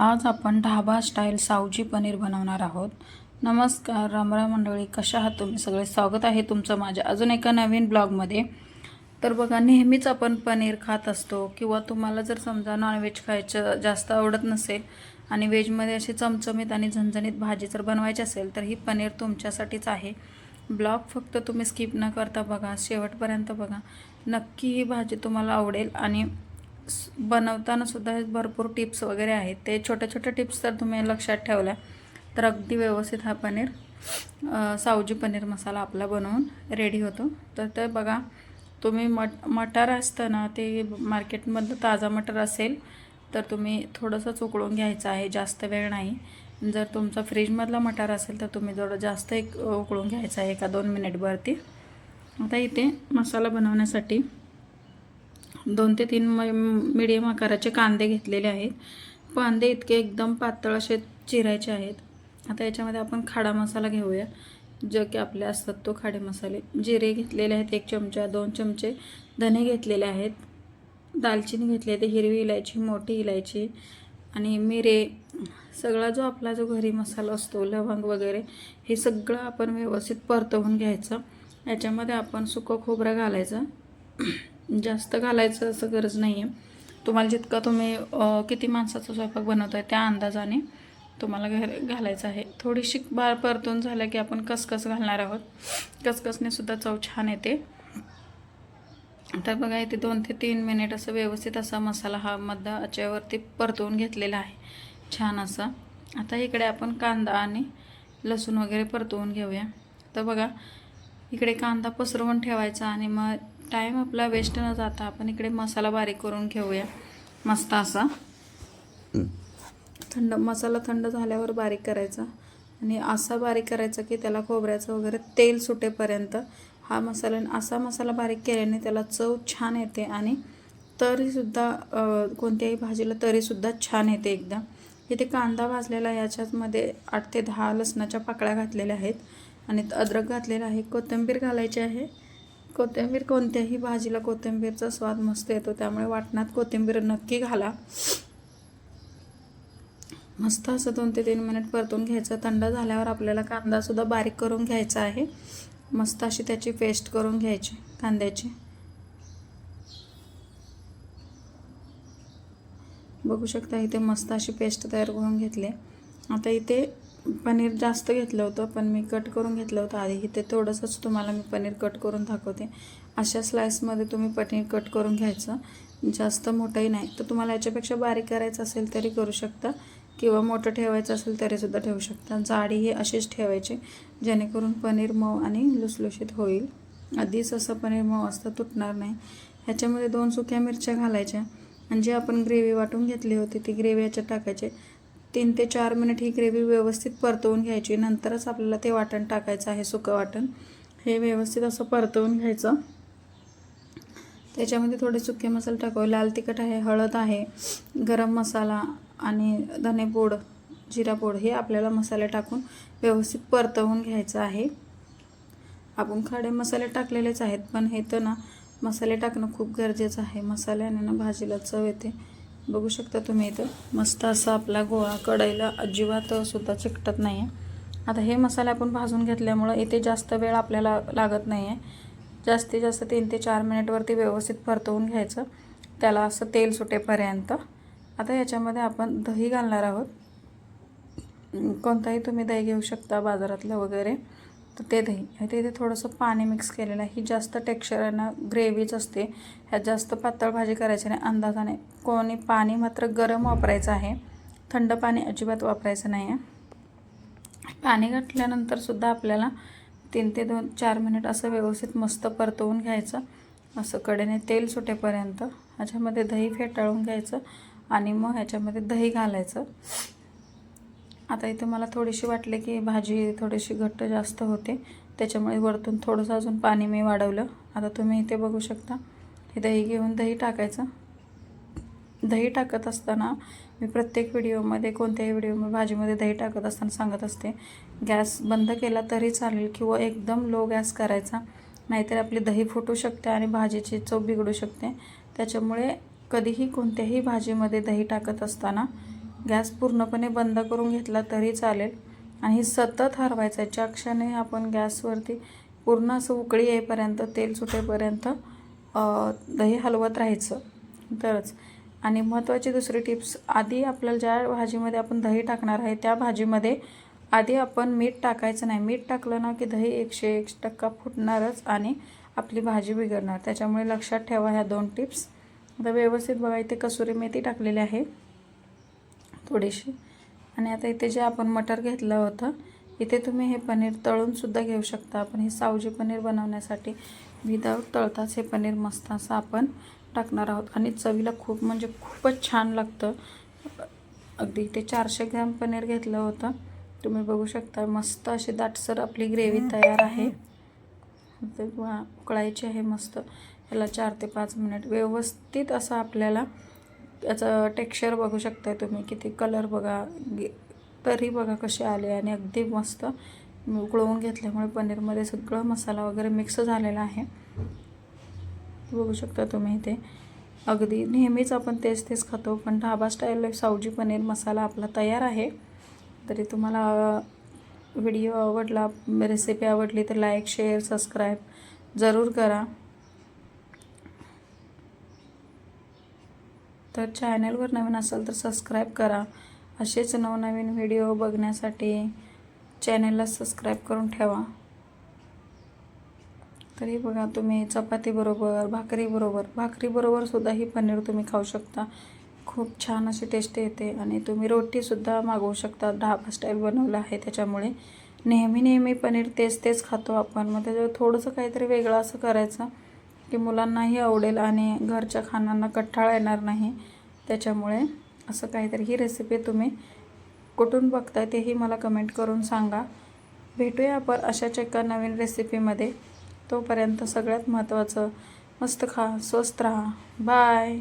आज आपण ढाबा स्टाईल सावजी पनीर बनवणार आहोत. नमस्कार रामराम मंडळी कशा आहात तुम्ही? सगळे स्वागत आहे तुमचं माझ्या अजून एका नवीन ब्लॉगमध्ये. तर बघा नेहमीच आपण पनीर खात असतो किंवा तुम्हाला जर समजा नॉनव्हेज खायचं जास्त आवडत नसेल आणि व्हेजमध्ये अशी चमचमीत आणि झणझणीत भाजी जर बनवायची असेल तर ही पनीर तुमच्यासाठीच आहे. ब्लॉग फक्त तुम्ही स्किप न करता बघा शेवटपर्यंत बघा. नक्की ही भाजी तुम्हाला आवडेल आणि बनवताना सुद्धा भरपूर टिप्स वगैरे आहेत. ते छोट्या छोट्या टिप्स जर तुम्ही लक्षात ठेवल्या. तर अगदी व्यवस्थित हा पनीर सावजी पनीर मसाला आपला बनवून रेडी होतो. तर ते बघा तुम्ही मट मटार असतं ना ते मार्केटमधलं ताजा मटर असेल तर तुम्ही थोडंसंच उकळून घ्यायचं आहे जास्त वेळ नाही. जर तुमचा फ्रीजमधला मटार असेल तर तुम्ही थोडं जास्त एक उकळून घ्यायचं आहे एका दोन मिनिटवरती. आता इथे मसाला बनवण्यासाठी दोन ते तीन मिडियम आकाराचे कांदे घेतलेले आहेत. कांदे इतके एकदम पातळ असे चिरायचे आहेत. आता याच्यामध्ये आपण खाडा मसाला घेऊया. जो की आपले असतात तो खाडे मसाले. जिरे घेतलेले आहेत एक चमचा दोन चमचे. धने घेतलेले आहेत. दालचिनी घेतली आहे ते हिरवी इलायची मोठी इलायची. आणि मिरे सगळा जो आपला जो घरी मसाला असतो लवंग वगैरे हे सगळं आपण व्यवस्थित परतवून घ्यायचं. याच्यामध्ये आपण सुकं खोबरं घालायचं. जास्त घालायचं असं गरज नाही आहे तुम्हाला जितकं तुम्ही किती माणसाचा स्वयंपाक बनवताय त्या अंदाजाने तुम्हाला घर घालायचं आहे. थोडीशी बार परतून झालं की आपण कसकस घालणार आहोत. कसकसने सुद्धा चव छान येते. तर बघा इथे दोन ते तीन मिनिट असं व्यवस्थित असा मसाला हा मध्य आचेवरती परतवून घेतलेला आहे. छान असा. आता इकडे आपण कांदा आणि लसूण वगैरे परतवून घेऊया. तर बघा इकडे कांदा पसरवून ठेवायचा आणि मग टाईम आपला वेस्ट न जाता आपण इकडे मसाला बारीक करून घेऊया. मस्त असा. थंड मसाला थंड झाल्यावर बारीक करायचा. आणि असा बारीक करायचा की त्याला खोबऱ्याचं वगैरे तेल सुटेपर्यंत हा मसाला असा मसाला बारीक केल्याने त्याला चव छान येते आणि तरीसुद्धा कोणत्याही भाजीला तरीसुद्धा छान येते एकदम इथे कांदा भाजलेला याच्यामध्ये आठ ते दहा लसणाच्या पाकळ्या घातलेल्या आहेत. आणि अद्रक घातलेला आहे. कोथिंबीर घालायची आहे. कोथिंबीर कोणत्याही भाजीला कोथिंबीरचा स्वाद मस्त येतो त्यामुळे वाटणात कोथिंबीर नक्की घाला. मस्त असं दोन ते तीन मिनिट परतून घ्यायचं. थंड झाल्यावर आपल्याला कांदासुद्धा बारीक करून घ्यायचा आहे. मस्त अशी त्याची पेस्ट करून घ्यायची कांद्याची. बघू शकता इथे मस्त अशी पेस्ट तयार करून घेतली आता इथे पनीर जास्त घेतलं होतं पण मी कट करून घेतलं होतं आधी. इथे थोडंसंच तुम्हाला मी पनीर कट करून दाखवते. अशा स्लाईसमध्ये तुम्ही पनीर कट करून घ्यायचं. जास्त मोठंही नाही. तर तुम्हाला याच्यापेक्षा बारीक करायचं असेल तरी करू शकता. किंवा मोठं ठेवायचं असेल तरीसुद्धा ठेवू शकता. जाडी ही अशीच ठेवायची जेणेकरून पनीर मऊ आणि लुसलुशीत होईल. आधीच असं पनीर मऊ असतं तुटणार नाही. ह्याच्यामध्ये दोन सुक्या मिरच्या घालायच्या. आणि जी आपण ग्रेव्ही वाटून घेतली होती ती ग्रेव्ही याच्यात टाकायची. तीन ते चार मिनिट ही ग्रेव्ही व्यवस्थित परतवून घ्यायची. नंतरच आपल्याला ते वाटण टाकायचं आहे सुकं वाटण. हे व्यवस्थित असं परतवून घ्यायचं. त्याच्यामध्ये थोडे सुके मसाले टाकावे. लाल तिखट आहे हळद आहे गरम मसाला आणि धनेपूड जिरापूड हे आपल्याला मसाले टाकून व्यवस्थित परतवून घ्यायचं आहे. आपण खडे मसाले टाकलेलेच आहेत पण हे तर ना मसाले टाकणं खूप गरजेचं आहे. मसाल्याने ना भाजीला चव येते. बघू शकता तुम्ही इथं. मस्त असा आपला गोळा कढईला अजिबात सुद्धा चिकटत नाही आहे आता हे मसाले आपण भाजून घेतल्यामुळं इथे जास्त वेळ आपल्याला लागत नाही आहे जास्तीत जास्त तीन ते चार मिनिटवरती व्यवस्थित परतवून घ्यायचं. त्याला असं तेल सुटेपर्यंत. आता याच्यामध्ये आपण दही घालणार आहोत. कोणताही तुम्ही दही घेऊ शकता बाजारातलं वगैरे. तर ते दही. इथे इथे थोडंसं पाणी मिक्स केलेलं आहे. ही जास्त टेक्स्चर आहे ना ग्रेव्हीच असते. ह्यात जास्त पातळ भाजी करायची नाही. अंदाजाने कोणी पाणी मात्र गरम वापरायचं आहे. थंड पाणी अजिबात वापरायचं नाही आहे पाणी घातल्यानंतरसुद्धा आपल्याला तीन ते दोन चार मिनिट असं व्यवस्थित मस्त परतवून घ्यायचं. असं कडेने तेल सुटेपर्यंत ह्याच्यामध्ये दही फेटाळून घ्यायचं. आणि मग ह्याच्यामध्ये दही घालायचं. आता इथं मला थोडीशी वाटले की भाजी थोडीशी घट्ट जास्त होते. त्याच्यामुळे वरतून थोडंसं अजून पाणी मी वाढवलं. आता तुम्ही इथे बघू शकता. हे दही घेऊन दही टाकायचं. दही टाकत असताना मी प्रत्येक व्हिडिओमध्ये कोणत्याही व्हिडिओमध्ये भाजीमध्ये दही टाकत असताना सांगत असते गॅस बंद केला तरी चालेल किंवा एकदम लो गॅस करायचा. नाहीतर आपली दही फुटू शकते आणि भाजीची चव बिघडू शकते. त्याच्यामुळे कधीही कोणत्याही भाजीमध्ये दही टाकत असताना गॅस पूर्णपणे बंद करून घेतला तरी चालेल. आणि सतत हरवायचं आहे ज्या क्षणी आपण गॅसवरती पूर्ण असं उकळी येईपर्यंत तेल सुटेपर्यंत दही हलवत राहायचं. तरच. आणि महत्त्वाची दुसरी टिप्स आधी आपल्याला ज्या भाजीमध्ये आपण दही टाकणार आहे त्या भाजीमध्ये आधी आपण मीठ टाकायचं नाही. मीठ टाकलं ना की दही एकशे एक टक्का फुटणारच आणि आपली भाजी बिघडणार. त्याच्यामुळे लक्षात ठेवा ह्या दोन टिप्स. आता व्यवस्थित बघा इथे कसुरी मेथी टाकलेली आहे. थोडीशी. आणि आता इथे जे आपण मटर घेतलं होतं इथे तुम्ही हे पनीर तळूनसुद्धा घेऊ शकता. आपण हे सावजी पनीर बनवण्यासाठी विदाऊट तळताच हे पनीर मस्त असं आपण टाकणार आहोत. आणि चवीला खूप म्हणजे खूपच छान लागतं. अगदी इथे चारशे ग्रॅम पनीर घेतलं होतं. तुम्ही बघू शकता मस्त अशी दाटसर आपली ग्रेव्ही तयार आहे. उकळायची आहे मस्त. याला चार ते पाच मिनिट. व्यवस्थित असं आपल्याला त्याचं टेक्स्चर बघू शकताय तुम्ही किती कलर बघा गे- तरी बघा कसे आले आणि अगदी मस्त. उकळवून घेतल्यामुळे पनीरमध्ये सगळं मसाला वगैरे मिक्स झालेला आहे. बघू शकता तुम्ही इथे. अगदी नेहमीच आपण तेच तेच खातो पण ढाबा स्टाईल सावजी पनीर मसाला आपला तयार आहे. तरी तुम्हाला व्हिडिओ आवडला रेसिपी आवडली तर लाईक शेअर सबस्क्राईब जरूर करा. तर चॅनलवर नवीन असाल तर सबस्क्राईब करा. असेच नवनवीन व्हिडिओ बघण्यासाठी चॅनलला सबस्क्राईब करून ठेवा. तरी बघा तुम्ही चपातीबरोबर भाकरीबरोबर भाकरीबरोबरसुद्धा ही पनीर तुम्ही खाऊ शकता. खूप छान अशी टेस्ट येते आणि तुम्ही रोटीसुद्धा मागवू शकता. ढाबा स्टाईल बनवला आहे त्याच्यामुळे. नेहमी नेहमी पनीर तेच तेच खातो आपण. मग त्याच्यावर थोडंसं काहीतरी वेगळं असं करायचं. की मुलांनाही आवडेल आणि घरच्या खाणांना कठ्ठाळा येणार नाही. त्याच्यामुळे असं काहीतरी ही रेसिपी तुम्ही कुठून बघताय तेही मला कमेंट करून सांगा. भेटूया आपण अशाच एका नवीन रेसिपीमध्ये तोपर्यंत सगळ्यात महत्त्वाचं मस्त खा स्वस्त राहा. बाय